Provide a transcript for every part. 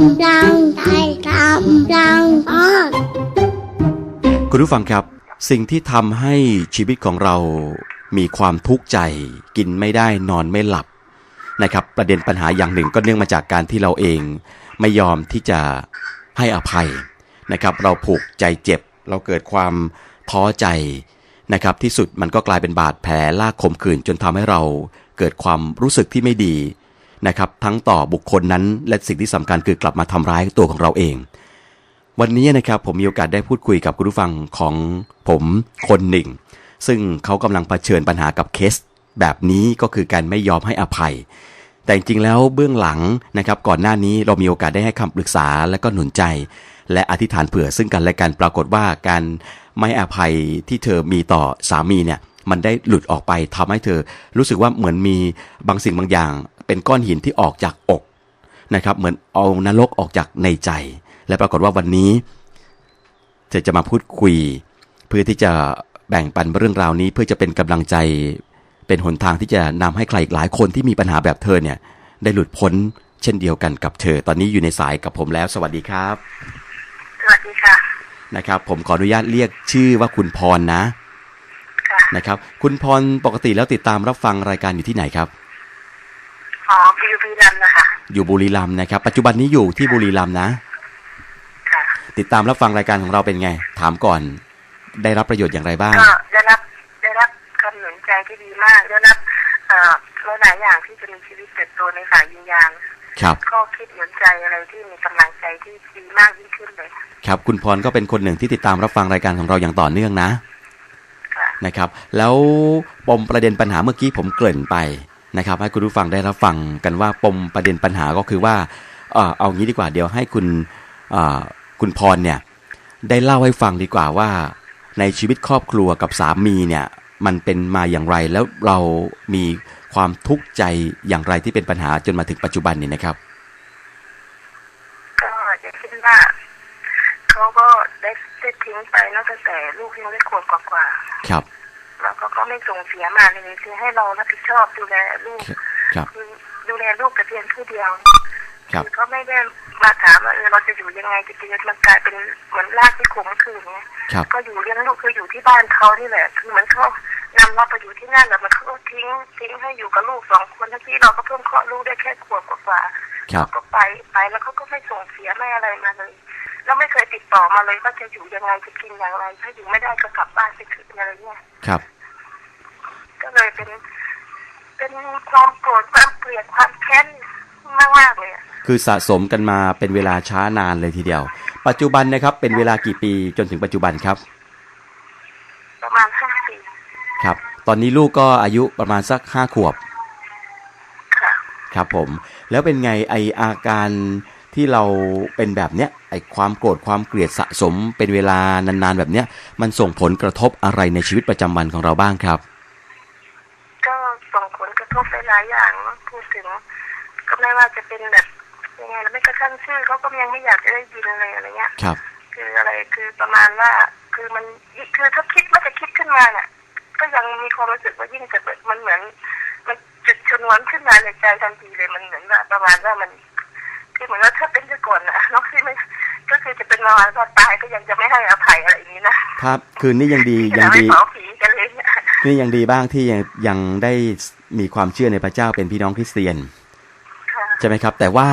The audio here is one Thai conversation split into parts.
ำจังใจทำจังอ้อนคุณผู้ฟังครับ สิ่งที่ทำให้ชีวิตของเรามีความทุกข์ใจ กินไม่ได้นอนไม่หลับนะครับประเด็นปัญหาอย่างหนึ่งก็เนื่องมาจากการที่เราเอง ไม่ยอมที่จะให้อภัยนะครับเราผูกใจเจ็บ เราเกิดความท้อใจนะครับที่สุดมันก็กลายเป็นบาดแผลลากขมขื่นจนทำให้เราเกิดความรู้สึกที่ไม่ดี นะครับ ทั้งต่อบุคคลนั้นและสิ่งที่สำคัญคือกลับมาทำร้ายตัวของเราเอง วันนี้นะครับผมมีโอกาสได้พูดคุยกับคุณผู้ฟังของผมคนหนึ่ง ซึ่งเขากำลังเผชิญปัญหากับเคส แบบนี้ก็คือการไม่ยอมให้อภัย แต่จริงแล้วเบื้องหลังนะครับ ก่อนหน้านี้เรามีโอกาสได้ให้คำปรึกษาและก็หนุนใจ และอธิษฐานเผื่อซึ่งกันและกันปรากฏว่าการไม่อภัยที่เธอมีต่อสามีเนี่ย มันได้หลุดออกไปทำให้เธอ รู้สึกว่าเหมือนมีบางสิ่งบางอย่าง เป็นก้อนหินที่ออกจากอกนะครับ เหมือนเอานรกออกจากในใจ และปรากฏว่าวันนี้ เธอจะมาพูดคุย เพื่อที่จะแบ่งปันเรื่องราวนี้ เพื่อจะเป็นกำลังใจ เป็นหนทางที่จะนำให้ใครอีกหลายคนที่มีปัญหาแบบเธอเนี่ย ได้หลุดพ้นเช่นเดียวกันกับเธอ ตอนนี้อยู่ในสายกับผมแล้ว สวัสดีครับ สวัสดีค่ะ นะครับ ผมขออนุญาตเรียกชื่อว่าคุณพรนะ นะครับ คุณพรปกติแล้วติดตามรับฟังรายการอยู่ที่ไหนครับอ๋อบิวบีรันนะคะอยู่บุรีรัมย์นะครับ ปัจจุบันนี้อยู่ที่บุรีรัมย์นะค่ะติดตามรับฟังรายการของเราเป็นไง ถามก่อน ได้รับประโยชน์อย่างไรบ้างก็ได้รับได้รับคำหนุนใจที่ดีมากได้รับเอ่อหลายๆอย่างที่จะมีชีวิตเติบโตในฝ่ายวิญญาณครับข้อคิดหนุนใจอะไรที่มีกำลังใจที่ดีมากยิ่งขึ้นเลย ครับ คุณพรก็เป็นคนหนึ่งที่ติดตามรับฟังรายการของเราอย่างต่อเนื่องนะค่ะ นะครับ แล้วปมประเด็นปัญหาเมื่อกี้ผมเกริ่นไปนะครับ ให้คุณผู้ฟังได้รับฟังกันว่าปมประเด็นปัญหาก็คือว่าเออเอางี้ดีกว่าเดี๋ยวให้คุณคุณพรเนี่ยได้เล่าให้ฟังดีกว่าว่า ในชีวิตครอบครัวกับสามีเนี่ยมันเป็นมาอย่างไรแล้วเรามีความทุกข์ใจอย่างไรที่เป็นปัญหาจนมาถึงปัจจุบันนี้นะครับ ก็อย่างเช่นว่าเขาก็ได้ได้ ทิ้งไปเนอกตั้งแต่ลูกยังได้ขวบกว่าครับๆแล้วก็ก็ไม่ส่งเสียมาเลยคือให้เรารับผิดชอบดูแลลูกครับคือดูแลลูกแต่เพียงผู้เดียวครับอก็ไม่ได้มาถามว่าเออเราจะอยู่ยังไงจะกินมันกลายเป็นเหมือนลากที่ขมคืนเนี้ยครับก็อยู่เลี้ยงลูกคืออยู่ที่บ้านเขานี่แหละคือเหมือนเขานำเราไปอยู่ที่นั่นแล้วมันเขาก็ทิ้งทิ้งให้อยู่กับลูกสองคนทั้งที่เราก็เพิ่งคลอดลูกได้แค่ขวบกว่าๆครับก็ไปไปแล้วเขาก็ไม่ส่งเสียไม่อะไรมาเลย แล้วไม่เคยติดต่อมาเลยว่าจะอยู่ยังไงจะกินอย่างไร ถ้าอยู่ไม่ได้ก็กลับบ้านไปคืนอะไรเงี้ยครับ ก็เลยเป็น เป็นความโกรธความเกลียดความแค้นมากมากๆเลยอะคือสะสมกันมาเป็นเวลาช้านานเลยทีเดียว ปัจจุบันนะครับ เป็นเวลากี่ปีจนถึงปัจจุบันครับ ประมาณห้าปีครับ ตอนนี้ลูกก็อายุประมาณสักห้าขวบค่ะครับผม แล้วเป็นไงไออาการ ที่เราเป็นแบบเนี้ยไอความโกรธความเกลียดสะสมเป็นเวลานานๆแบบเนี้ยมันส่งผลกระทบอะไรในชีวิตประจำวันของเราบ้างครับ ก็ส่งผลกระทบไปหลายอย่างเนอะพูดถึง ก็ไม่ว่าจะเป็นแบบยังไงแล้วไม่กระทั่งชื่อเขาก็ยังไม่อยากจะได้ยินอะไรอะไรเงี้ยครับ คืออะไรคือประมาณว่าคือมันคือถ้าคิดว่าจะคิดขึ้นมาเนี่ยก็ยังมีความรู้สึกว่ายิ่งจะแบบมันเหมือน มันจุดชนวนขึ้นมาในใจทันทีเลยมันเหมือนว่าประมาณว่ามัน คือเหมือนว่าถ้าเป็นแต่ก่อนนะน้องที่ไม่ก็คือจะเป็นประมาณว่าตายก็ยังจะไม่ให้อภัยอะไรอย่างนี้นะครับ คืนนี้ยังดีจะยังไม่ดีเผาผีกันเลยเนี่ยนี่ยังดีบ้างที่ยังยังได้มีความเชื่อในพระเจ้าเป็นพี่น้องคริสเตียนค่ะใช่ไหมครับ แต่ว่า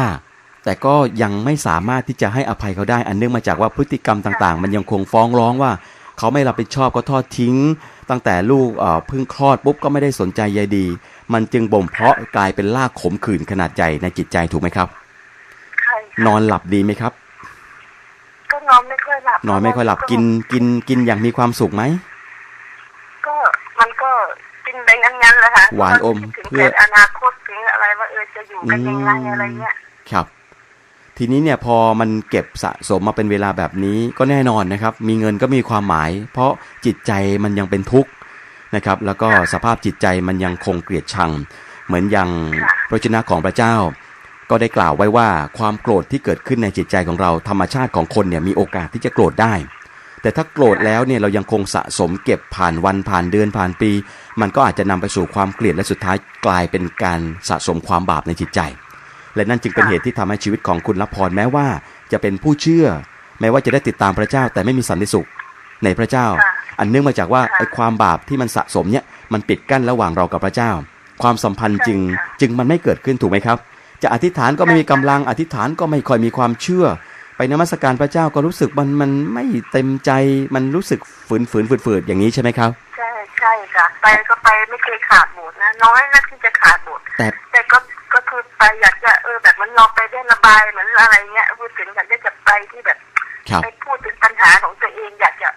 แต่ก็ยังไม่สามารถที่จะให้อภัยเขาได้ อันเนื่องมาจากว่าพฤติกรรมต่าง ๆ มันยังคงฟ้องร้องว่า เขาไม่รับผิดชอบก็ทอดทิ้ง ตั้งแต่ลูกเอ่อเพิ่งคลอดปุ๊บก็ไม่ได้สนใจใยดี มันจึงบ่มเพาะกลายเป็นลากขมขื่นขนาดใหญ่ในจิตใจถูกไหมครับใช่ นอนหลับดีไหมครับ ก็นอนไม่ค่อยหลับนอนไม่ค่อยหลับกินกินกินอย่างมีความสุขไหมก็มันก็กินไปงั้นๆแหละค่ะหวานอมถึงเพื่อแต่อนาคตถึงอะไรว่าเออจะอยู่กันยังไงอะไรเงี้ยครับ ทีนี้เนี่ยพอมันเก็บสะสมมาเป็นเวลาแบบนี้ก็แน่นอนนะครับ มีเงินก็มีความหมาย เพราะจิตใจมันยังเป็นทุกข์นะครับ แล้วก็สภาพจิตใจมันยังคงเกลียดชัง เหมือนอย่างค่ะพระวจนะของพระเจ้า ก็ได้กล่าวไว้ว่าความโกรธที่เกิดขึ้นในจิตใจของเราธรรมชาติของคนเนี่ยมีโอกาสที่จะโกรธได้ แต่ถ้าโกรธแล้วเนี่ยเรายังคงสะสมเก็บผ่านวันผ่านเดือนผ่านปี มันก็อาจจะนำไปสู่ความเกลียดและสุดท้ายกลายเป็นการสะสมความบาปในจิตใจ และนั่นจึงเป็นเหตุที่ทำให้ชีวิตของคุณรับพรแม้ว่า จะเป็นผู้เชื่อ แม้ว่าจะได้ติดตามพระเจ้าแต่ไม่มีสันติสุขในพระเจ้าค่ะอันเนื่องมาจากว่าค่ะไอ้ความบาปที่มันสะสมเนี่ยมันปิดกั้นระหว่างเรากับพระเจ้า ความสัมพันธ์จึงใช่ค่ะจึงมันไม่เกิดขึ้นถูกไหมครับ จะอธิษฐานก็ไม่มีกำลังอธิษฐานก็ไม่ค่อยมีความเชื่อ ไปนมัสการพระเจ้าก็รู้สึกมันมันไม่เต็มใจมันรู้สึกฝืนฝืนฝืนฝืนอย่างนี้ใช่ไหมครับ ใช่ใช่ค่ะไปก็ไปไม่เคยขาดโบสถ์นะน้อยนักที่จะขาดโบสถ์แต่แต่ก็ก็คือไปอยากจะเออแบบมันเราไปได้ระบายเหมือนอะไรเงี้ยพูดถึงอยากจะไปที่แบบครับไปพูดถึงปัญหาของตัวเองอยากจะ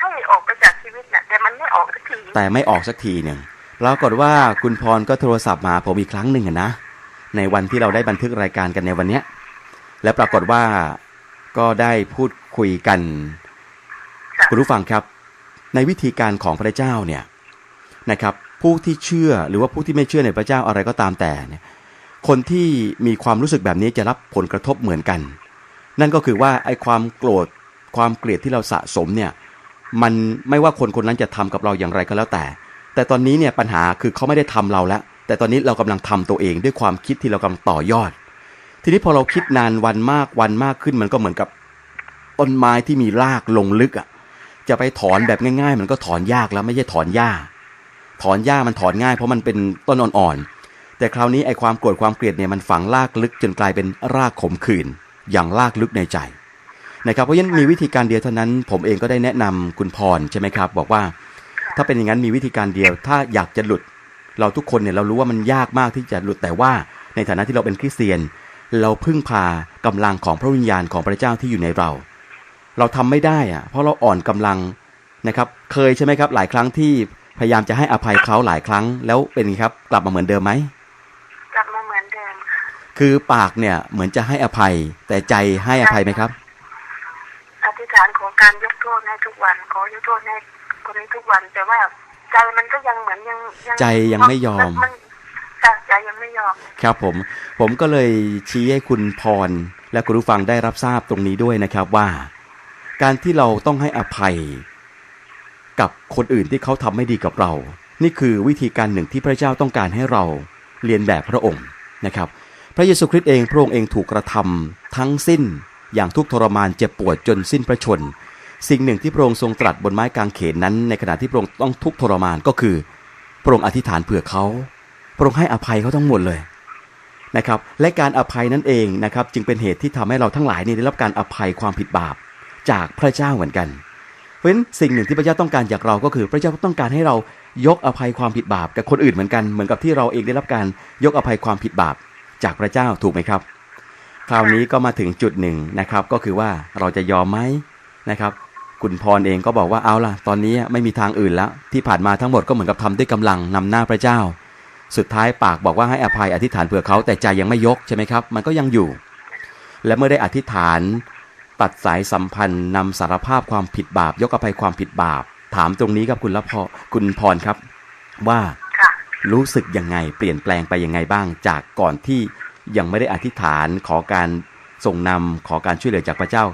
ให้ออกไปจากชีวิตน่ะแต่มันไม่ออกสักทีแต่ไม่ออกสักทีหนึ่งปรากฏว่าคุณพรก็โทรศัพท์มาผมอีกครั้งหนึ่งอะนะ ในวันที่เราได้บันทึกรายการกันในวันเนี้ยและปรากฏว่าก็ได้พูดคุยกันค่ะคุณผู้ฟังครับ ในวิธีการของพระเจ้าเนี่ยนะครับ ผู้ที่เชื่อหรือว่าผู้ที่ไม่เชื่อในพระเจ้าอะไรก็ตามแต่เนี่ยคนที่มีความรู้สึกแบบนี้จะรับผลกระทบเหมือนกัน นั่นก็คือว่าไอ้ความโกรธความเกลียดที่เราสะสมเนี่ยมันไม่ว่าคนคนนั้นจะทำกับเราอย่างไรก็แล้วแต่ แต่ตอนนี้เนี่ยปัญหาคือเขาไม่ได้ทำเราแล้ว แต่ตอนนี้เรากำลังทำตัวเองด้วยความคิดที่เรากำลังต่อยอด ทีนี้พอเราคิดนานวันมากวันมากขึ้นมันก็เหมือนกับต้นไม้ที่มีรากลงลึกอะ จะไปถอนแบบง่าย ๆ มันก็ถอนยากแล้วไม่ใช่ถอนหญ้า ถอนหญ้ามันถอนง่ายเพราะมันเป็นต้นอ่อนๆแต่คราวนี้ไอ้ความโกรธความเกลียดเนี่ยมันฝังรากลึกจนกลายเป็นรากขมขื่นอย่างรากลึกในใจนะครับเพราะฉะนั้นมีวิธีการเดียวเท่านั้น ผมเองก็ได้แนะนำคุณพรใช่ไหมครับ บอกว่า ถ้าเป็นอย่างนั้นมีวิธีการเดียว ถ้าอยากจะหลุด เราทุกคนเนี่ยเรารู้ว่ามันยากมากที่จะหลุดแต่ว่าในฐานะที่เราเป็นคริสเตียน เราพึ่งพากำลังของพระวิญญาณของพระเจ้าที่อยู่ในเรา เราทำไม่ได้อะเพราะเราอ่อนกำลังนะครับ เคยใช่ไหมครับ หลายครั้งที่พยายามจะให้อภัยเขาหลายครั้ง แล้วเป็นไงครับ กลับมาเหมือนเดิมไหมกลับมาเหมือนเดิมค่ะคือปากเนี่ยเหมือนจะให้อภัย แต่ใจให้อภัยไหมครับ อธิษฐานของการยกโทษให้ทุกวันขอยกโทษให้คนนี้ทุกวันแต่ว่า ใจมันก็ยังเหมือนยังยังใจยังไม่ยอมนจ้ะใจยังไม่ยอม ครับผม ผมก็เลยชี้ให้คุณพร และคุณผู้ฟังได้รับทราบตรงนี้ด้วยนะครับว่า การที่เราต้องให้อภัย กับคนอื่นที่เขาทำไม่ดีกับเรา นี่คือวิธีการหนึ่งที่พระเจ้าต้องการให้เราเรียนแบบพระองค์นะครับ พระเยซูคริสต์เองพระองค์เองถูกกระทำทั้งสิ้นอย่างทุกข์ทรมานเจ็บปวดจนสิ้นพระชน สิ่งหนึ่งที่พระองค์ทรงตรัสบนไม้กางเขนนั้น ในขณะที่พระองค์ต้องทุกข์ทรมานก็คือ พระองค์อธิษฐานเผื่อเขา พระองค์ให้อภัยเขาทั้งหมดเลยนะครับ และการอภัยนั่นเองนะครับ จึงเป็นเหตุที่ทำให้เราทั้งหลายนี่ได้รับการอภัยความผิดบาปจากพระเจ้าเหมือนกัน เพราะฉะนั้นสิ่งหนึ่งที่พระเจ้าต้องการจากเราก็คือ พระเจ้าต้องการให้เรายกอภัยความผิดบาปกับคนอื่นเหมือนกัน เหมือนกับที่เราเองได้รับการยกอภัยความผิดบาปจากพระเจ้าถูกไหมครับ คราวนี้ก็มาถึงจุดหนึ่งนะครับ ก็คือว่าเราจะยอมไหมนะครับ คุณพรเองก็บอกว่าเอาล่ะ ตอนนี้ไม่มีทางอื่นแล้ว ที่ผ่านมาทั้งหมดก็เหมือนกับทำด้วยกำลังนำหน้าพระเจ้า สุดท้ายปากบอกว่าให้อภัยอธิษฐานเผื่อเขาแต่ใจยังไม่ยกใช่ไหมครับ มันก็ยังอยู่ และเมื่อได้อธิษฐานตัดสายสัมพันธ์นำสารภาพความผิดบาป ยกอภัยความผิดบาป ถามตรงนี้ครับคุณละพอคุณพรครับ ว่าค่ะรู้สึกยังไงเปลี่ยนแปลงไปยังไงบ้าง จากก่อนที่ยังไม่ได้อธิษฐานขอการส่งนำขอการช่วยเหลือจากพระเจ้า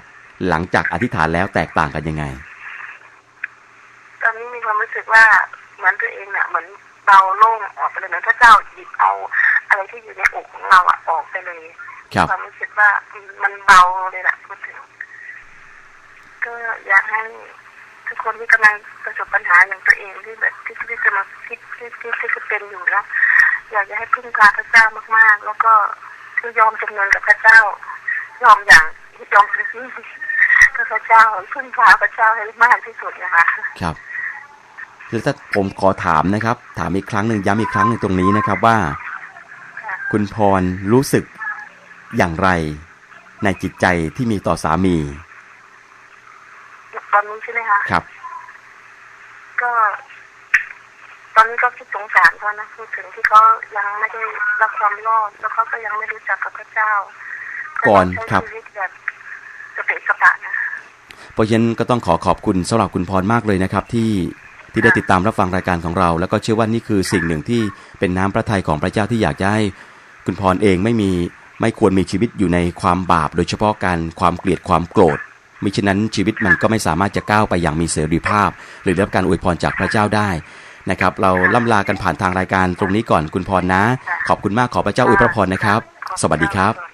หลังจากอธิษฐานแล้วแตกต่างกันยังไง ตอนนี้มีความรู้สึกว่าเหมือนตัวเองเนี่ยเหมือนเบาโล่งออกไปเลยเหมือนพระเจ้าหยิบเอาอะไรที่อยู่ในอกของเราอะออกไปเลยครับความรู้สึกว่ามันเบาเลยแหละพูดถึงก็อยากให้ทุกคนที่กำลังประสบปัญหาอย่างตัวเองที่แบบที่ที่จะมาคิดที่ที่ที่จะเป็นอยู่แล้วอยากจะให้พึ่งพาพระเจ้ามากๆ แล้วก็คือยอมจำนนกับพระเจ้า ยอมอย่างยอมจริงๆ กับพระเจ้าพึ่งพาพระเจ้าให้มากที่สุดนะคะครับแล้วถ้าผมขอถามนะครับ ถามอีกครั้งหนึ่งย้ำอีกครั้งหนึ่งตรงนี้นะครับว่าค่ะคุณพรรู้สึกอย่างไร ในจิตใจที่มีต่อสามีตอนนี้ใช่ไหมคะครับ ก็ ตอนนี้ก็คิดสงสารเขานะพูดถึงที่เขายังไม่ได้รับความรอดแล้วเขาก็ยังไม่รู้จักกับพระเจ้าก่อนใช้ครับชีวิตแบบ สเปะสปะนะเพราะฉะนั้นก็ต้องขอขอบคุณสำหรับคุณพรมากเลยนะครับ ที่ที่ได้ติดตามรับฟังรายการของเรา แล้วก็เชื่อว่านี่คือสิ่งหนึ่งที่เป็นน้ำพระทัยของพระเจ้าที่อยากจะให้คุณพรเองไม่มีไม่ควรมีชีวิตอยู่ในความบาป โดยเฉพาะการความเกลียดความโกรธมิฉะนั้นชีวิตมันก็ไม่สามารถจะก้าวไปอย่างมีเสรีภาพ หรือรับการอวยพรจากพระเจ้าได้นะครับ เราล่ำลากันผ่านทางรายการตรงนี้ก่อนคุณพรนะ ขอบคุณมากขอพระเจ้าอวยพระพรนะครับ สวัสดีครับ